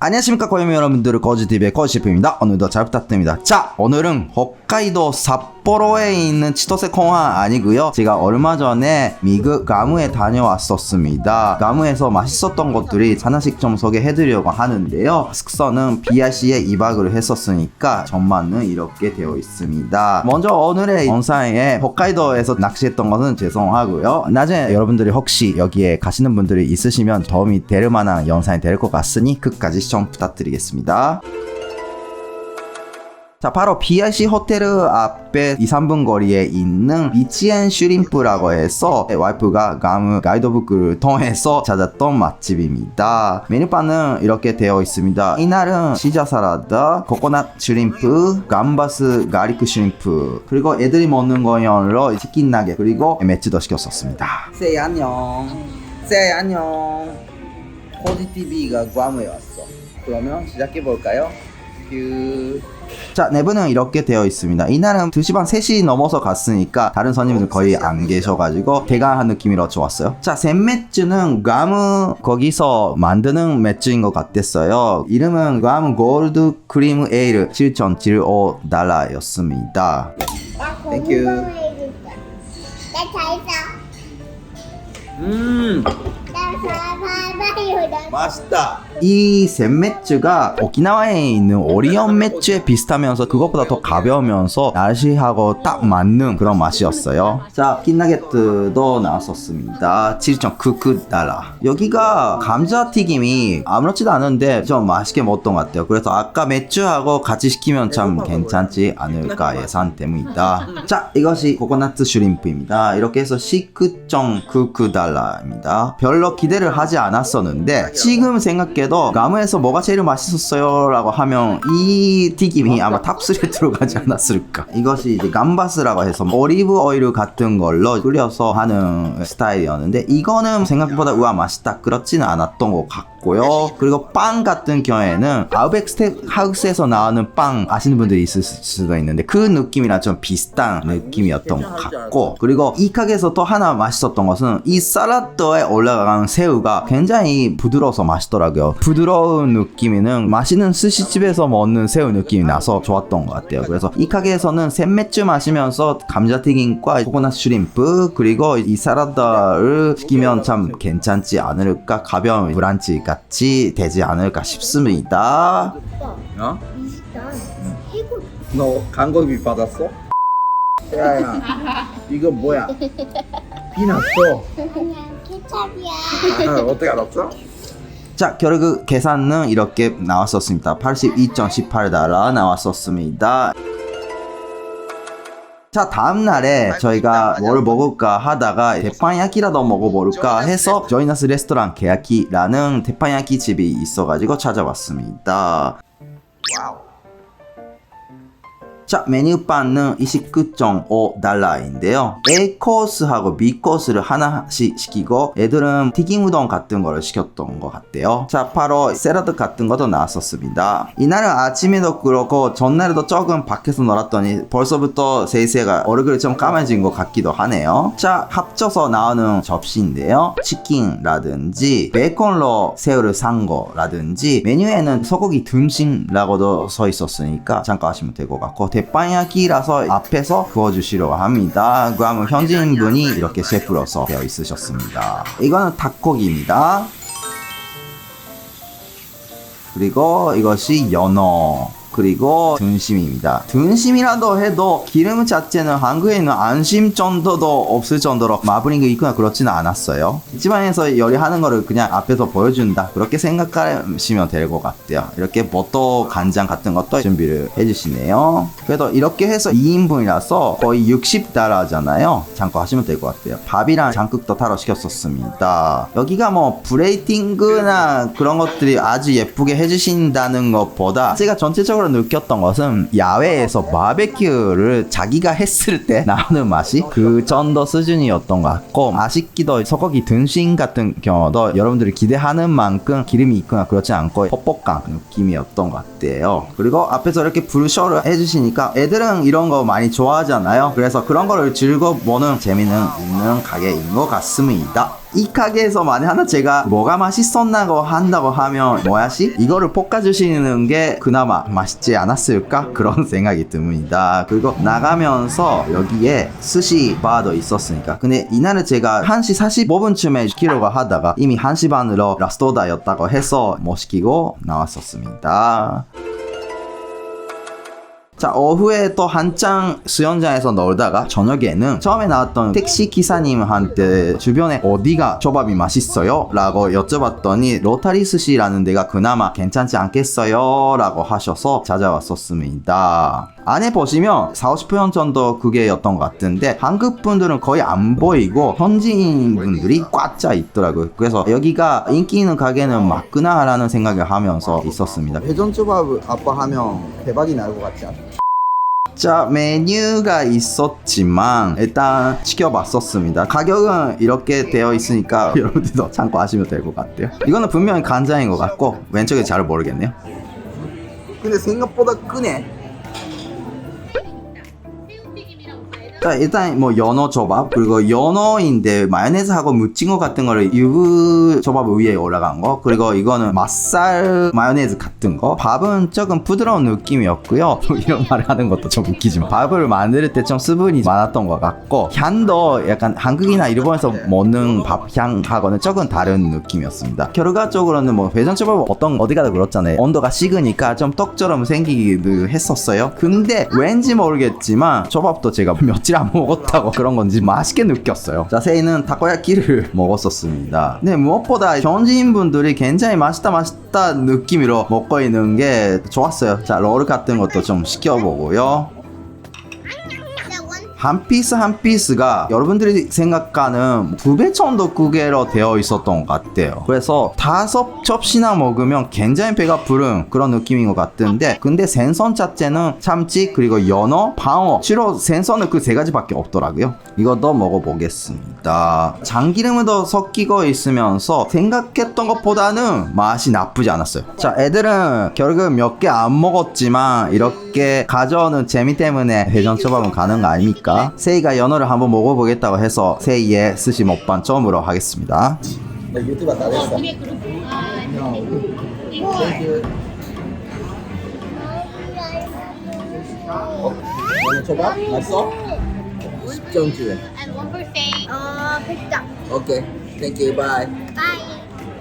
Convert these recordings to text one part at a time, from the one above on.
안녕하십니까 고유미 여러분들. 거지TV의 거지셰프입니다. 오늘도 잘 부탁드립니다. 자 오늘은 홋카이도 삿 포로에 있는 치토세 공항 아니고요. 제가 얼마 전에 미국 가무에 다녀왔었습니다. 가무에서 맛있었던 것들이 하나씩 좀 소개해드리려고 하는데요. 숙소는 BRC에 2박을 했었으니까 전만은 이렇게 되어 있습니다. 먼저 오늘의 영상에 홋카이도에서 낚시했던 것은 죄송하고요. 나중에 여러분들이 혹시 여기에 가시는 분들이 있으시면 도움이 될 만한 영상이 될 것 같으니 끝까지 시청 부탁드리겠습니다. 자, 바로 BRC 호텔 앞에 2, 3분 거리에 있는 비치앤 슈림프라고 해서 와이프가 가무 가이드북을 통해서 찾았던 맛집입니다. 메뉴판은 이렇게 되어 있습니다. 이날은 시자 사라다, 코코넛 슈림프, 감바스 가리크 슈림프, 그리고 애들이 먹는 거용으로 치킨 나게 그리고 매치도 시켰었습니다. 세이 안녕. 세이 안녕. 코지TV가 괌에 왔어. 그러면 시작해 볼까요? 큐. 자, 내부는 이렇게 되어 있습니다. 이날은 2시 반 3시 넘어서 갔으니까 다른 손님들 거의 안 계셔가지고 대강한 느낌이라 좋았어요. 자, 샘맥주는 괌 거기서 만드는 맥주인 것 같았어요. 이름은 괌 골드 크림 에일 7.75달러였습니다. Thank you. 나 잘했어. 음, 나 맛있다. 이 샘맥주가 오키나와에 있는 오리온 맥주에 비슷하면서 그것보다 더 가벼우면서 날씨하고 딱 맞는 그런 맛이었어요. 자, 킨나게트도 나왔었습니다. 7.99 달러. 여기가 감자튀김이 아무렇지도 않은데 좀 맛있게 먹었던 것 같아요. 그래서 아까 맥주하고 같이 시키면 참 괜찮지 않을까 예상됩니다. 자, 이것이 코코넛 슈림프입니다. 이렇게 해서 19.99 달러입니다. 별로 기 대를 하지 않았었는데 지금 생각해도 가무에서 뭐가 제일 맛있었어요? 라고 하면 이 튀김이 아마 탑3에 들어가지 않았을까. 이것이 이제 감바스라고 해서 오리브 오일 같은 걸로 끓여서 하는 스타일이었는데 이거는 생각보다 우와 맛있다 그렇지는 않았던 것 같고 요. 그리고 빵 같은 경우에는 아우백 스테이크 하우스에서 나오는 빵 아시는 분들이 있을 수가 있는데 그 느낌이랑 좀 비슷한 느낌이었던 것 같고 그리고 이 가게에서 또 하나 맛있었던 것은 이 샐러드에 올라가는 새우가 굉장히 부드러워서 맛있더라고요. 부드러운 느낌이는 맛있는 스시집에서 먹는 새우 느낌이 나서 좋았던 것 같아요. 그래서 이 가게에서는 샘맥주 마시면서 감자튀김과 코코넛 슈림프 그리고 이 샐러드를 시키면 참 괜찮지 않을까 가벼운 브란치 같이 되지 않을까 싶습니다. 어? 난 해골. 너 광고비 받았어? 야야 이거 뭐야? 비 났어. 그냥 케찹이야. 어떻게 알았어? 자, 결국 계산은 이렇게 나왔었습니다. 82.18달러 나왔었습니다. 자, 다음 날에 저희가 뭘 먹을까 하다가 대파야키라도 먹어볼까 해서 저희나스 레스토랑 계야키라는 대파야키 집이 있어가지고 찾아왔습니다. 와우. 자, 메뉴판은 29.5달러인데요. A 코스하고 B 코스를 하나씩 시키고 애들은 튀김 우동 같은 거를 시켰던 것 같대요. 자, 바로 샐러드 같은 것도 나왔었습니다. 이날은 아침에도 그렇고 전날에도 조금 밖에서 놀았더니 벌써부터 세이세가 얼굴이 좀 까매진 것 같기도 하네요. 자, 합쳐서 나오는 접시인데요. 치킨라든지 베이컨로 새우를 산 거라든지 메뉴에는 소고기 등심이라고도 써 있었으니까 잠깐 하시면 될 것 같고 대빵야끼라서 앞에서 구워주시려고 합니다. 그러면 현지인분이 이렇게 셰프로서 되어 있으셨습니다. 이거는 닭고기입니다. 그리고 이것이 연어 그리고 등심입니다. 등심이라도 해도 기름 자체는 한국에는 안심 정도도 없을 정도로 마블링이 있거나 그렇지는 않았어요. 집안에서 요리하는 거를 그냥 앞에서 보여준다 그렇게 생각하시면 될 것 같아요. 이렇게 버터 간장 같은 것도 준비를 해주시네요. 그래도 이렇게 해서 2인분이라서 거의 60달러잖아요. 잠깐 하시면 될 것 같아요. 밥이랑 장국도 타러 시켰었습니다. 여기가 뭐 브레이팅그나 그런 것들이 아주 예쁘게 해주신다는 것보다 제가 전체적으로 처음으로 느꼈던 것은 야외에서 바베큐를 자기가 했을 때 나오는 맛이 그 정도 수준이었던 것 같고 아쉽기도 소고기 등심 같은 경우도 여러분들이 기대하는 만큼 기름이 있거나 그렇지 않고 퍽퍽한 느낌이었던 것 같아요. 그리고 앞에서 이렇게 불쇼를 해주시니까 애들은 이런 거 많이 좋아하잖아요. 그래서 그런 거를 즐거보는 재미는 있는 가게인 것 같습니다. 이 가게에서 만약 하나 제가 뭐가 맛있었나고 한다고 하면 뭐야시? 이거를 볶아주시는 게 그나마 맛있 지 않았을까? 그런 생각이 듭니다. 그리고 나가면서 여기에 스시 바도 있었으니까 근데 이날은 제가 1시 45분쯤에 시키려고 하다가 이미 1시 반으로 라스트 오다였다고 해서 못 시키고 나왔었습니다. 자 오후에 또 한창 수영장에서 놀다가 저녁에는 처음에 나왔던 택시 기사님한테 주변에 어디가 초밥이 맛있어요? 라고 여쭤봤더니 로타리 스시라는 데가 그나마 괜찮지 않겠어요? 라고 하셔서 찾아왔었습니다 안에 보시면 4, 50분 정도 그게였던 것 같은데 한국 분들은 거의 안 보이고 현지인 분들이 꽉짜 있더라고요 그래서 여기가 인기 있는 가게는 맞구나 라는 생각을 하면서 있었습니다 회전 초밥 아빠 하면 대박이 날 것 같지 않 아? 자 메뉴가 있었지만 일단 시켜봤었습니다. 가격은 이렇게 되어 있으니까 여러분들도 참고하시면 될 것 같아요. 이거는 분명히 간장인 것 같고 왼쪽에 잘 모르겠네요. 근데 생각보다 크네 일단 뭐 연어 조밥 그리고 연어인데 마요네즈하고 무침어 같은 거를 유부 조밥 위에 올라간 거. 그리고 이거는 맛살 마요네즈 같은 거. 밥은 조금 부드러운 느낌이었고요. 이런 말을 하는 것도 좀 웃기지만. 밥을 만들 때 좀 수분이 많았던 것 같고 향도 약간 한국이나 일본에서 먹는 밥 향하고는 조금 다른 느낌이었습니다. 결과적으로는 뭐 회전초밥 어떤 어디 가도 그렇잖아요. 온도가 식으니까 좀 떡처럼 생기기도 했었어요. 근데 왠지 모르겠지만 초밥도 제가 며칠 안 먹었다고 그런 건지 맛있게 느꼈어요. 자 세이는 타코야키를 먹었었습니다. 근데 무엇보다 현지인 분들이 굉장히 맛있다 맛있다 느낌으로 먹고 있는 게 좋았어요. 자 롤 같은 것도 좀 시켜보고요 한 피스 한 피스가 여러분들이 생각하는 두 배 정도 크게로 되어 있었던 것 같아요. 그래서 다섯 접시나 먹으면 굉장히 배가 부른 그런 느낌인 것 같은데 근데 생선 자체는 참치 그리고 연어, 방어 주로 생선은 그 세 가지밖에 없더라고요. 이것도 먹어보겠습니다. 참기름도 섞이고 있으면서 생각했던 것보다는 맛이 나쁘지 않았어요. 자, 애들은 결국 몇 개 안 먹었지만 이렇게 가져오는 재미 때문에 회전 초밥은 가는 거 아닙니까? 세이가 연어를 한번 먹어보겠다고 해서 세이의 스시 먹방 처음으로 하겠습니다. 유튜브 다 됐어. 연어 초밥 맛있어? 10점 주에. And one birthday. 어, 됐다. 오케이. 땡큐 바이.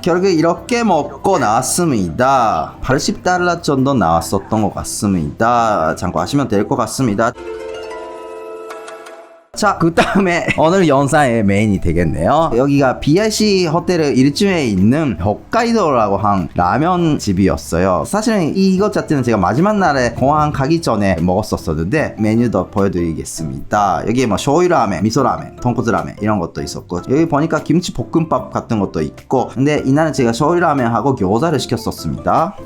결국 이렇게 먹고 나왔습니다. 80달러 정도 나왔었던 것 같습니다. 참고하시면 될 것 같습니다. 자, 그 다음에 오늘 영상의 메인이 되겠네요. 여기가 BRC 호텔 1층에 있는 홋카이도라고 한 라면 집이었어요. 사실은 이것 자체는 제가 마지막 날에 공항 가기 전에 먹었었었는데 메뉴도 보여드리겠습니다. 여기에 뭐 쇼유 라멘, 미소 라멘, 돈코츠 라멘 이런 것도 있었고 여기 보니까 김치 볶음밥 같은 것도 있고 근데 이날은 제가 쇼유 라멘하고餃子를 시켰었습니다.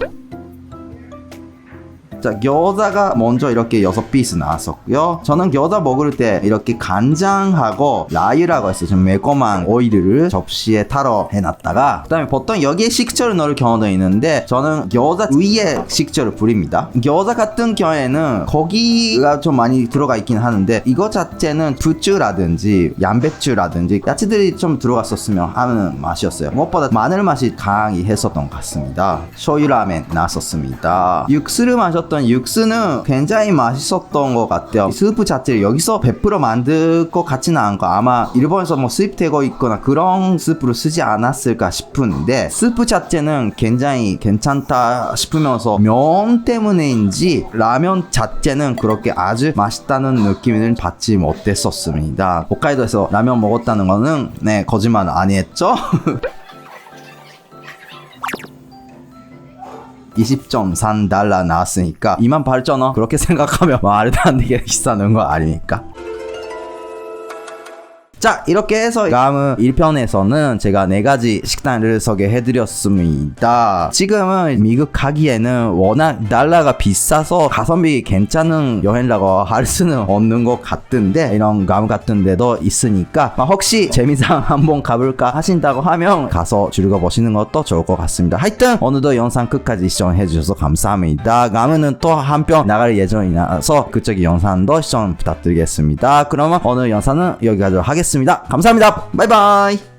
자, 겨자가 먼저 이렇게 여섯 피스 나왔었고요. 저는 겨자 먹을 때 이렇게 간장하고 라이라고 해서 좀 매콤한 오일을 접시에 타러 해놨다가 그다음에 보통 여기에 식초를 넣을 경우도 있는데 저는 겨자 위에 식초를 뿌립니다. 겨자 같은 경우에는 거기가 좀 많이 들어가 있긴 하는데 이거 자체는 부추라든지 양배추라든지 야채들이 좀 들어갔었으면 하는 맛이었어요. 무엇보다 마늘 맛이 강히 했었던 것 같습니다. 쇼유라멘 나왔었습니다. 육수를 마셨 던 육수는 굉장히 맛있었던 것 같아요. 스프 자체를 여기서 100% 만들 것 같지는 않고 아마 일본에서 뭐 수입되고 있거나 그런 스프를 쓰지 않았을까 싶은데 스프 자체는 굉장히 괜찮다 싶으면서 면 때문인지 라면 자체는 그렇게 아주 맛있다는 느낌을 받지 못했었습니다. 홋카이도에서 라면 먹었다는 거는 네 거짓말 아니었죠? 20.3달러 나왔으니까 2만 8천원 그렇게 생각하면 말도 안 되게 비싸는 거 아닙니까? 자 이렇게 해서 다음 1편에서는 제가 네 가지 식단을 소개해드렸습니다. 지금은 미국 가기에는 워낙 달러가 비싸서 가성비 괜찮은 여행이라고 할 수는 없는 것 같은데 이런 감 같은 데도 있으니까 혹시 재미상 한번 가볼까 하신다고 하면 가서 즐겨보시는 것도 좋을 것 같습니다. 하여튼 오늘도 영상 끝까지 시청해주셔서 감사합니다. 다음에는 또 한 편 나갈 예정이라서 그쪽 영상도 시청 부탁드리겠습니다. 그러면 오늘 영상은 여기까지 하겠습니다. 감사합니다. 바이바이